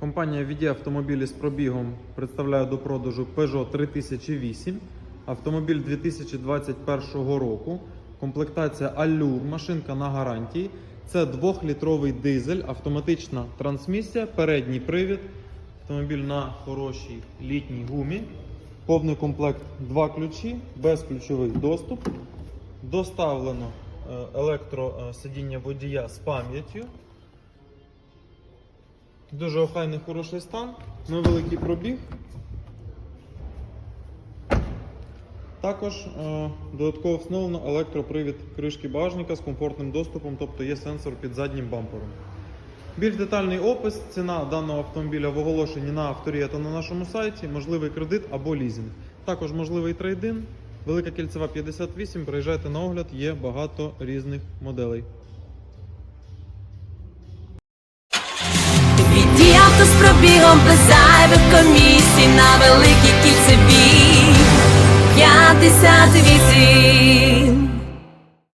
Компанія VD автомобілі з пробігом представляє до продажу Peugeot 3008. Автомобіль 2021 року. Комплектація Allure, машинка на гарантії. Це 2-літровий дизель, автоматична трансмісія, передній привід. Автомобіль на хорошій літній гумі. Повний комплект два ключі, безключовий доступ. Доставлено е, електросидіння водія з пам'яттю. Дуже охайний хороший стан, невеликий пробіг. Також е, додатково встановлено електропривід кришки багажника з комфортним доступом, тобто є сенсор під заднім бампером. Більш детальний опис, ціна даного автомобіля в оголошенні на авторія та на нашому сайті, можливий кредит або лізинг. Також можливий трейдин. Велика кільцева 58. Приїжджайте на огляд, є багато різних моделей. Віді авто з пробігом без зайвих комісій на великій кільцевій. 58